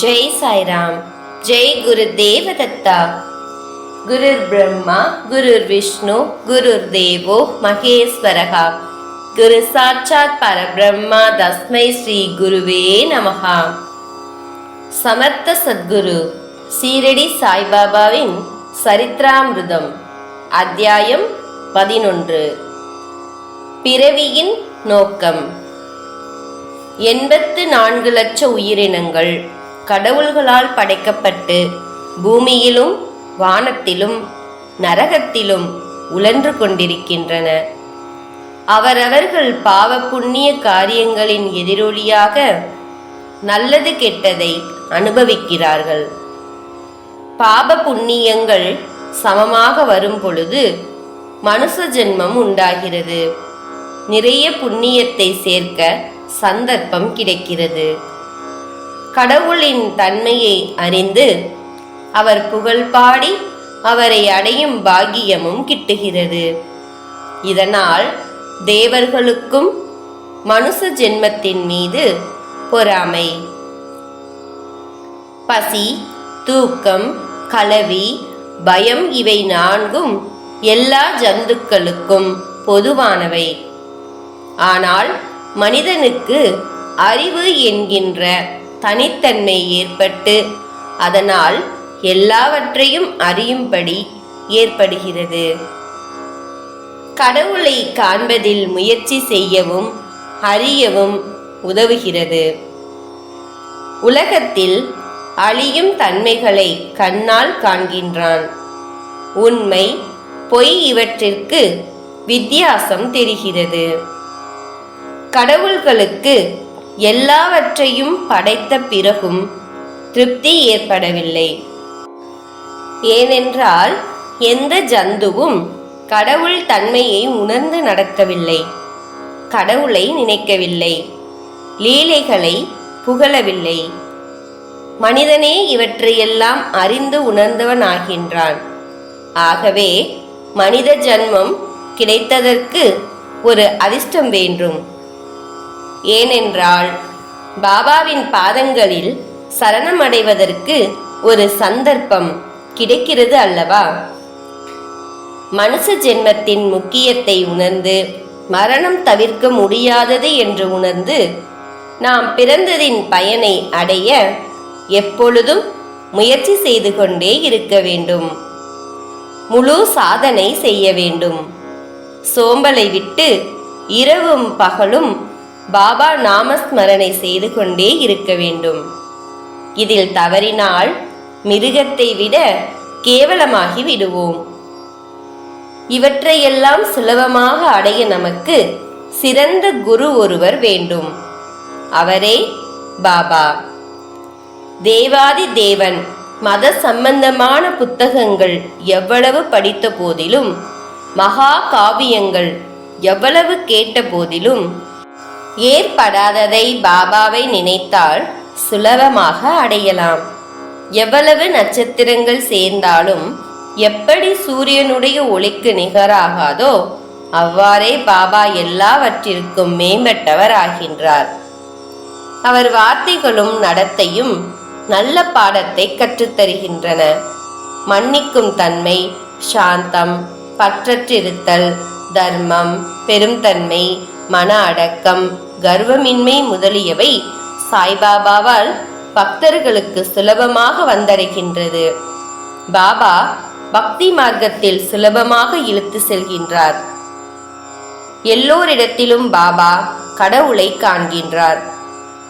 ஜெய் சாய்ராம். ஜெய் குரு தேவதத்தா. குருர் பிரம்மா குருர் விஷ்ணு குருர் தேவோ மகேஸ்வரகா. குரு சாட்சாத் பரபிரம்மா தஸ்மை ஸ்ரீ குருவே நமகா சமர்த்த சத்குரு சீரடி சாய்பாபாவின் சரித்ராமிருதம் அத்தியாயம் பதினொன்று. பிறவியின் நோக்கம். எண்பத்து நான்கு லட்ச உயிரினங்கள். கடவுள்களால் படைக்கப்பட்டு பூமியிலும் வானத்திலும் நரகத்திலும் உழன்று கொண்டிருக்கின்றன. அவரவர்கள் பாவ புண்ணிய காரியங்களின் எதிரொலியாக நல்லது கெட்டதை அனுபவிக்கிறார்கள். பாப புண்ணியங்கள் சமமாக வரும் பொழுது மனுஷ ஜென்மம் உண்டாகிறது. நிறைய புண்ணியத்தை சேர்க்க சந்தர்ப்பம் கிடைக்கிறது. கடவுளின் தன்மையை அறிந்து அவர் புகழ் பாடி அவரை அடையும் பாக்கியமும் கிட்டுகிறது. இதனால் தேவர்களுக்கும் மனுஷ ஜென்மத்தின் மீது பொறாமை. பசி தூக்கம் கலவி பயம் இவை நான்கும் எல்லா ஜந்துக்களுக்கும் பொதுவானவை. ஆனால் மனிதனுக்கு அறிவு என்கின்ற தனித்தன்மை ஏற்பட்டு அதனால் எல்லாவற்றையும் அறியும்படி ஏற்படுகிறது. கடவுளை காண்பதில் முயற்சி செய்யவும் அறியவும் உதவுகிறது. உலகத்தில் அழியும் தன்மைகளை கண்ணால் காண்கின்றான். உண்மை பொய் இவற்றிற்கு வித்தியாசம் தெரிகிறது. கடவுள்களுக்கு எல்லாவற்றையும் படைத்த பிறகும் திருப்தி ஏற்படவில்லை. ஏனென்றால் எந்த ஜந்துவும் கடவுள் தன்மையை உணர்ந்து நடக்கவில்லை. கடவுளை நினைக்கவில்லை. லீலைகளை புகழவில்லை. மனிதனே இவற்றையெல்லாம் அறிந்து உணர்ந்தவனாகின்றான். ஆகவே மனித ஜன்மம் கிடைத்ததற்கு ஒரு அதிர்ஷ்டம் வேண்டும். ஏனென்றால் பாபாவின் பாதங்களில் சரணமடைவதற்கு ஒரு சந்தர்ப்பம் கிடைக்கிறது அல்லவா? மனுஷ ஜென்மத்தின் முக்கியத்தை உணர்ந்து மரணம் தவிர்க்க முடியாதது என்று உணர்ந்து நாம் பிறந்ததின் பயனை அடைய எப்பொழுதும் முயற்சி செய்து கொண்டே இருக்க வேண்டும். முழு சாதனை செய்ய வேண்டும். சோம்பலை விட்டு இரவும் பகலும் பாபா நாமஸ்மரணை செய்து கொண்டே இருக்க வேண்டும். இதில் தவறினால் மிருகத்தை விட கேவலமாகி விடுவோம். இவற்றையெல்லாம் சுலபமாக அடைய நமக்கு சிறந்த குரு ஒருவர் வேண்டும். அவரே பாபா. தேவாதி தேவன் மத சம்பந்தமான புத்தகங்கள் எவ்வளவு படித்த போதிலும் மகா காவியங்கள் எவ்வளவு கேட்ட போதிலும் ஏற்படாததை பாபாவை நினைத்தால் சுலபமாக அடையலாம். எவ்வளவு நட்சத்திரங்கள் சேர்ந்தாலும் எப்படி சூரியனுடைய ஒளிக்கு நிகராகாதோ அவ்வாறே பாபா எல்லாவற்றிற்கும் மேம்பட்டவர் ஆகின்றார் அவர் வார்த்தைகளும் நடத்தையும் நல்ல பாடத்தை கற்றுத்தருகின்றன. மன்னிக்கும் தன்மை சாந்தம் பற்றற்றிருத்தல் தர்மம் பெருந்தன்மை மன அடக்கம் கர்வமின்மை முதலியவை சாய்பாபாவால் பக்தர்களுக்கு சுலபமாக வந்தடைகின்றது. பாபா பக்தி மார்க்கத்தில் சுலபமாக இழுத்து செல்கின்றார். எல்லோரிடத்திலும் பாபா கடவுளை காண்கின்றார்.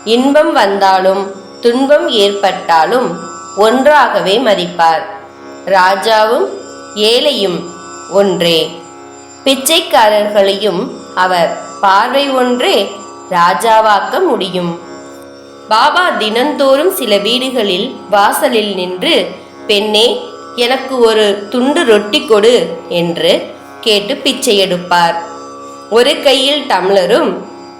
இன்பம் வந்தாலும் துன்பம் ஏற்பட்டாலும் ஒன்றாகவே மதிப்பார். ராஜாவும் ஏழையும் ஒன்றே. பிச்சைக்காரர்களையும் அவர் பார்வை ஒன்றே ராஜாவாக்க முடியும். பாபா தினந்தோறும் சில வீடுகளில் வாசலில் நின்று பெண்ணே எனக்கு ஒரு துண்டு ரொட்டி கொடு என்று கேட்டு பிச்சை எடுப்பார். ஒரு கையில் டம்ளரும்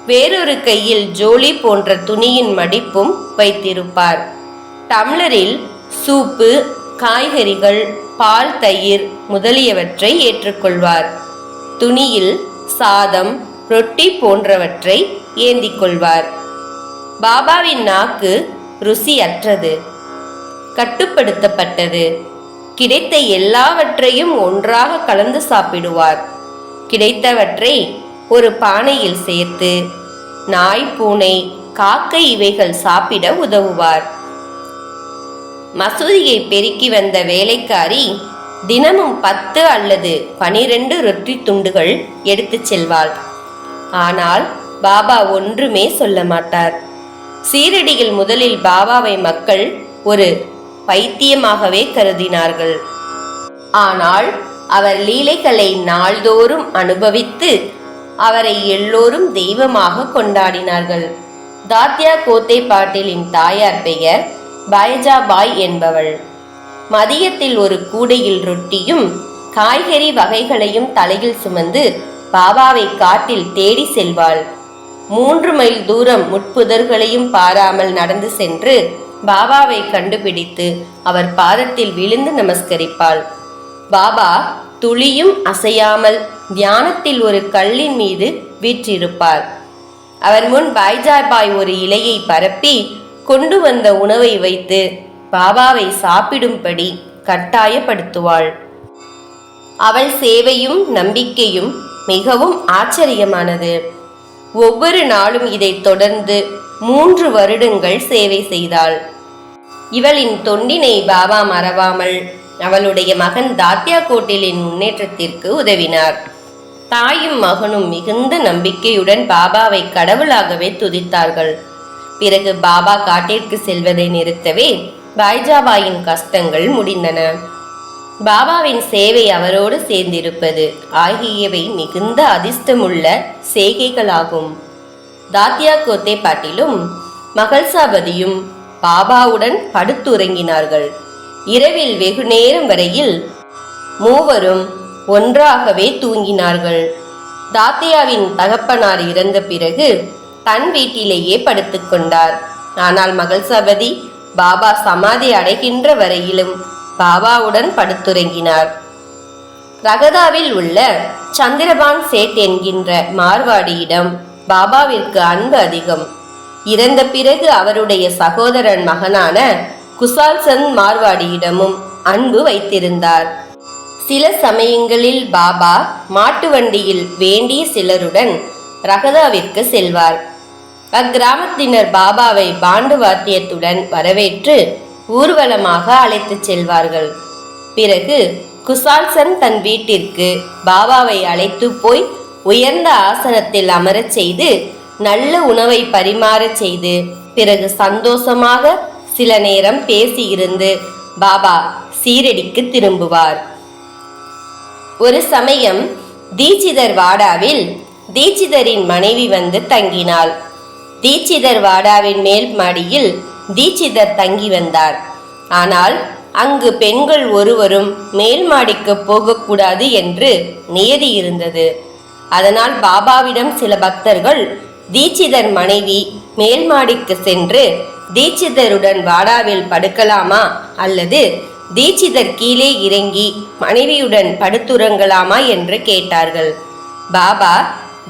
வேறொரு கையில் ஜோலி போன்ற துணியின் மடிப்பும் வைத்திருப்பார். டம்ளரில் சூப்பு காய்கறிகள் பால் தயிர் முதலியவற்றை ஏற்றுக்கொள்வார். துணியில் சாதம் ரொட்டி போன்றவற்றை ஏந்திக் கொள்வார். பாபாவின் நாக்கு ருசியற்றது கட்டுப்படுத்தப்பட்டது. கிடைத்த எல்லாவற்றையும் ஒன்றாக கலந்து சாப்பிடுவார். கிடைத்தவற்றை ஒரு பானையில் சேர்த்து நாய் பூனை காக்கை இவைகள் சாப்பிட உதவுவார். மசூதியை பெருக்கி வந்த வேலைக்காரி தினமும் பத்து அல்லது பனிரெண்டு ரொட்டி துண்டுகள் எடுத்துச் செல்வாள். ஆனால் பாபா ஒன்றுமே சொல்ல மாட்டார். சீரடியில் முதலில் பாபாவை மக்கள் ஒரு பைத்தியமாகவே கருதினார்கள். ஆனால் அவர் லீலைகளை நாள்தோறும் அனுபவித்து அவரை எல்லோரும் தெய்வமாக கொண்டாடினார்கள். தாத்யா கோத்தே பாட்டிலின் தாயார் பெயர் பாய் என்பவள். மதியத்தில் ஒரு கூடையில் ரொட்டியும் காய்கறி வகைகளையும் தலையில் சுமந்து பாபாவை காட்டில் தேடி செல்வாள். மூன்று மைல் தூரம் முட்புதர்களையும் பாராமல் நடந்து சென்று பாபாவை கண்டுபிடித்து அவர் பாதத்தில் விழுந்து நமஸ்கரிப்பாள். பாபா துளியும் அசையாமல் தியானத்தில் ஒரு கல்லின் மீது வீற்றிருப்பார். அவர் முன் பாய்ஜாபாய் ஒரு இலையை பரப்பி கொண்டு வந்த உணவை வைத்து பாபாவை சாப்பிடும்படி கட்டாயப்படுத்துவாள். அவள் சேவையும் நம்பிக்கையும் மிகவும் ஆச்சரியமானது. ஒவ்வொரு நாளும் இதைத் தொடர்ந்து மூன்று வருடங்கள் சேவை செய்தாள். இவளின் தொண்டினை பாபா மறவாமல் அவளுடைய மகன் தாத்யா கோட்டிலின் முன்னேற்றத்திற்கு உதவினார். தாயும் மகனும் மிகுந்த நம்பிக்கையுடன் பாபாவை கடவுளாகவே துதித்தார்கள். பிறகு பாபா காட்டிற்கு செல்வதை நிறுத்தவே பாய்ஜாபாயின் கஷ்டங்கள் முடிந்தன. பாபாவின் சேவை அவரோடு சேர்ந்திருப்பது ஆகியவை மிகுந்த அதிர்ஷ்டமுள்ள செய்கைகளாகும். தாத்தியா கோத்தே பாட்டிலும் மகள்சாபதியும் பாபாவுடன் படுத்துறங்கினார்கள். இரவில் வெகு நேரம் வரையில் மூவரும் ஒன்றாகவே தூங்கினார்கள். தாத்தியாவின் தகப்பனார் இறந்த பிறகு தன் வீட்டிலேயே படுத்துக்கொண்டார். ஆனால் மகள்சாபதி பாபா சமாதி அடைகின்ற வரையிலும் பாபாவுடன் படுத்துறங்கினார். ரகதாவில் உள்ள சந்திரபான் சேட் என்கின்ற மார்வாடியிடம் பாபாவிற்கு அன்பு அதிகம். இறந்த பிறகு அவருடைய சகோதரன் மகனான குசால் சந்த் மார்வாடியிடமும் அன்பு வைத்திருந்தார். சில சமயங்களில் பாபா மாட்டு வண்டியில் வேண்டிய சிலருடன் ரகதாவிற்கு செல்வார். அக்கிராமத்தினர் பாபாவை பாண்டு வாத்தியத்துடன் வரவேற்று ஊர்வலமாக அழைத்துச் செல்வார்கள். பிறகு குசால்சன் தன் வீட்டிற்கு பாபாவை அழைத்து போய் உயர்ந்த ஆசனத்தில் அமரச் செய்து நல்ல உணவை பரிமாறச் செய்து பிறகு சந்தோஷமாக சில நேரம் பேசியிருந்து பாபா சீரடிக்கு திரும்புவார். ஒரு சமயம் தீட்சிதர் வாடாவில் தீட்சிதரின் மனைவி வந்து தங்கினாள். தீட்சிதர் வாடாவின் மேல் மாடியில் தீட்சிதர் தங்கி வந்தார். ஆனால் அங்கு பெண்கள் ஒருவரும் மேல் மாடிக்கு போகக்கூடாது என்று நியதி இருந்தது. அதனால் பாபாவிடம் சில பக்தர்கள் தீட்சிதர் மனைவி மேல் மாடிக்கு சென்று தீட்சிதருடன் வாடாவில் படுக்கலாமா? அல்லது தீட்சிதர் கீழே இறங்கி மனைவியுடன் படுத்துறங்கலாமா? என்று கேட்டார்கள். பாபா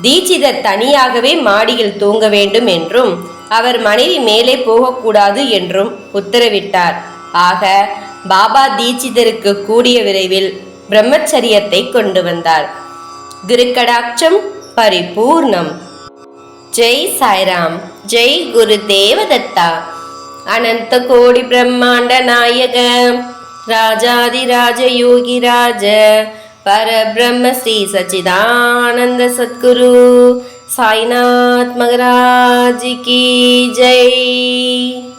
தீட்சிதர் தனியாகவே மாடியில் தூங்க வேண்டும் என்றும் அவர் மனைவி மேலே போகக்கூடாது என்றும் உத்தரவிட்டார். ஆக பாபா தீட்சிதருக்கு கூடிய விரைவில் பிரம்மச்சரியத்தை கொண்டு வந்தார். குருக்கடாட்சம் பரிபூர்ணம். ஜெய் சாய்ராம் ஜெய் குரு தேவதத்தா. அனந்த கோடி பிரம்மாண்ட நாயக ராஜாதிராஜ யோகிராஜ பரபிரம்ம ஸ்ரீ சச்சிதானந்த சத்குரு. साईनाथ मगराज की जय।